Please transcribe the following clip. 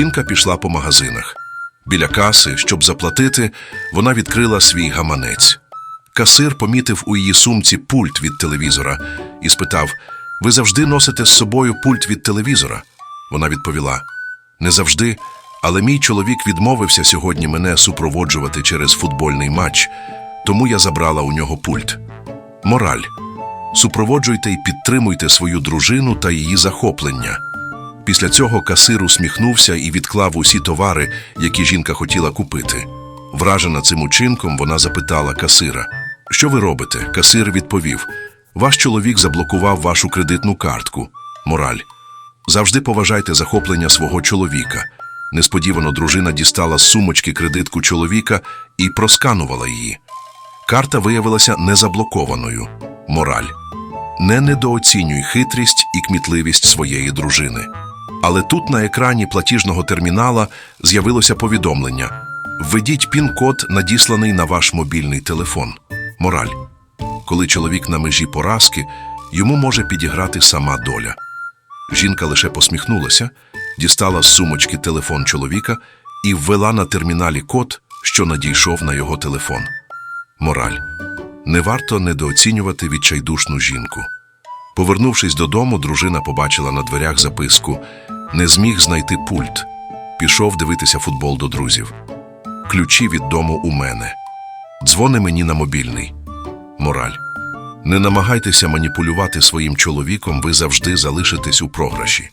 Жінка пішла по магазинах. Біля каси, щоб заплатити, вона відкрила свій гаманець. Касир помітив у її сумці пульт від телевізора і спитав: Ви завжди носите з собою пульт від телевізора? Вона відповіла: Не завжди, але мій чоловік відмовився сьогодні мене супроводжувати через футбольний матч, тому я забрала у нього пульт. Мораль. Супроводжуйте і підтримуйте свою дружину та її захоплення. Після цього касир усміхнувся і відклав усі товари, які жінка хотіла купити. Вражена цим учинком, вона запитала касира: Що ви робите? Касир відповів: Ваш чоловік заблокував вашу кредитну картку. Мораль. Завжди поважайте захоплення свого чоловіка. Несподівано дружина дістала з сумочки кредитку чоловіка і просканувала її. Карта виявилася незаблокованою. Мораль. Не недооцінюй хитрість і кмітливість своєї дружини. Але тут на екрані платіжного термінала з'явилося повідомлення: введіть пін-код, надісланий на ваш мобільний телефон. Мораль. Коли чоловік на межі поразки, йому може підіграти сама доля. Жінка лише посміхнулася, дістала з сумочки телефон чоловіка і ввела на терміналі код, що надійшов на його телефон. Мораль. Не варто недооцінювати відчайдушну жінку. Повернувшись додому, дружина побачила на дверях записку Не зміг знайти пульт. Пішов дивитися футбол до друзів. Ключі від дому у мене. Дзвони мені на мобільний. Мораль. Не намагайтеся маніпулювати своїм чоловіком, ви завжди залишитесь у програші.